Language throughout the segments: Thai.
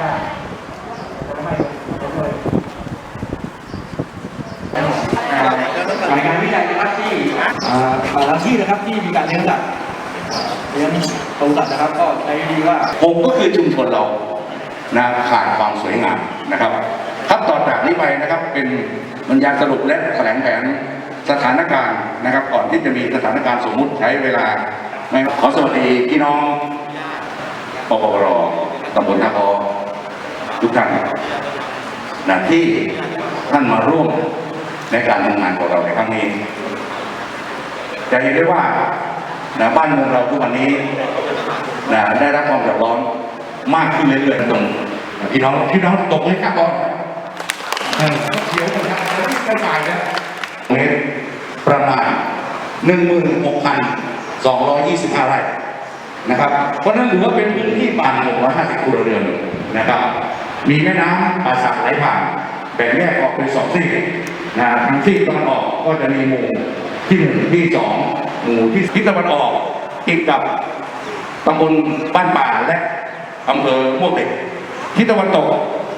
ได้จะไม่จะไม่รายงานวิจัยนะครับที่อ่าบางที่นะครับที่มีการเลี้ยงสัตว์เลี้ยงปศุสัตว์นะครับ ก็ใช้ดีว่าผมก็คือชุมชนเรานะขาดความสวยงามนะครับ ครับต่อจากนี้ไปนะครับเป็นบรรยายสรุปและแถลงแผนสถานการณ์นะครับ ก่อนที่จะมีสถานการณ์สมมุติใช้เวลาไม่ขอสวัสดีพี่น้องปปรตำบลท่าพอ ทุกท่านนะที่ท่านมาร่วมในการทำงานของเราในครั้งนี้จะเห็นได้ว่านะบ้านเมืองเราทุกวันนี้นะได้รับความเดือดร้อนมากขึ้นเรื่อยๆตรงพี่น้องพี่น้องตกเลยครับก่อนเออเขียวหมดครับแล้วที่กระจายนะเมตรประมาณ16,225ไร่นะครับ เพราะฉะนั้นเหลือเป็นพื้นที่ป่า650ครัวเรือนนะครับ มีแม่น้ำป่าสักไหลผ่านแบ่งแยกออกเป็นสองซีกนะทางซีกตะวันออกก็จะมีหมู่ที่หนึ่งที่สองหมู่ที่ทิศตะวันออกติดกับตำบลบ้านป่าและอำเภอม่วงเหล็กทิศตะวันตก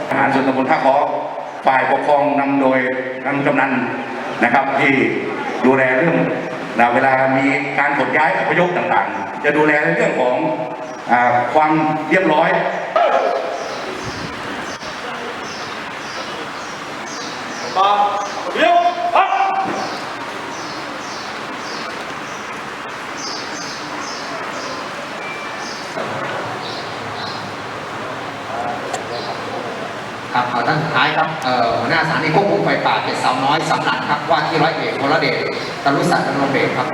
ทหารส่วนตำบลท่าคอฝ่ายปกครองนำโดยทางกำนันนะครับ ที่ดูแลเรื่องนะเวลามีการขนย้ายอพยพต่างๆ จะดูแลในเรื่องของอความเรียบร้อย ครับขอท่านสุดท้ายครับเอ่อหัวหน้าสถานีควบคุมไฟป่าเขตสาวน้อยสำนักครับว่าที่ร้อยเอกพลเดชตรุศักดิ์ดำรงเดชครับ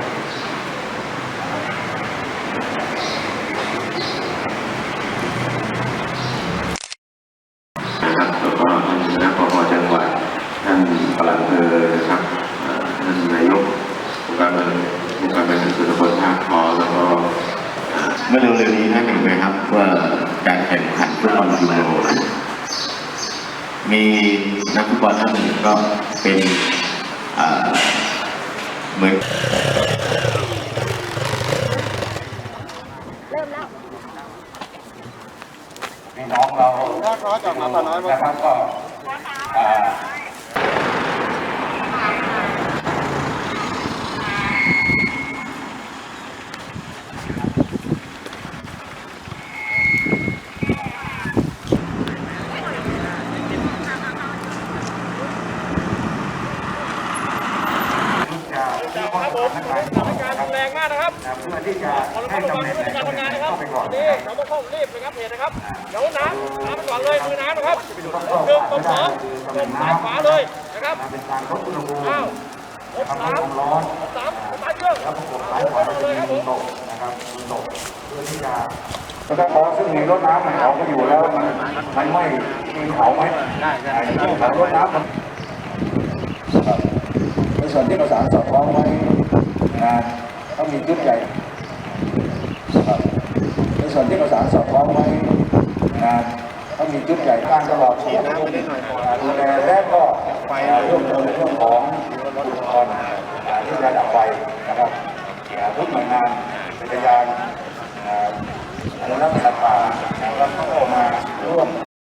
นะครับแล้วก็ท่านคณะพอจังหวัดท่านปลัดอำเภอนะครับเอ่อท่านนายกองค์การบริหารองค์การบริหารส่วนตำบลท่าคอแล้วก็เอ่อเมื่อเร็วๆนี้ท่านเห็นไหมครับว่าการแข่งขันฟุตบอลยูโร มีนักฟุตบอลท่านหนึ่งก็เป็นเหมือเหมือนพี่น้องเรานะครับก็อ่า ครับผม สถานการณ์รุนแรงมากนะครับเพื่อที่จะขอรับให้การตำแหน่งการทำงานนะครับเข้าไปก่อนนี่เราต้องเข้ารีบนะครับเหตุนะครับเดี๋ยวน้ำน้ำไปก่อนเลยมือน้ำนะครับหนึ่งตรงสองตรงซ้ายขวาเลยนะครับเป็นการลดอุณหภูมิอ้าวหกทำให้สามความร้อนหกสามสตาร์ทเครื่องแล้วประกบซ้ายขวาจะเลยครับผมีมตกนะครับมีตกเพื่อที่จะแล้วก็พอซึ่งมีรถน้ำมันเขาก็อยู่แล้วมันมันไม่มีเขาไหมได้ได้เขารถน้ำมันครับในส่วนที่ประสานสอดคล้องไว้ งานต้องมีชุดใหญ่ในส่วนที่ประสานสอบคล้องไว้งานต้องมีชุดใหญ่การตลอดเสียนะดูแลแรกก็ร่วมมืในเรื่องของอุปกรณ์ที่จะดับไฟนะครับทุกหน่วยงานจักรยานอนุรักษ์สัตว์ป่าแล้วก็มาร่วม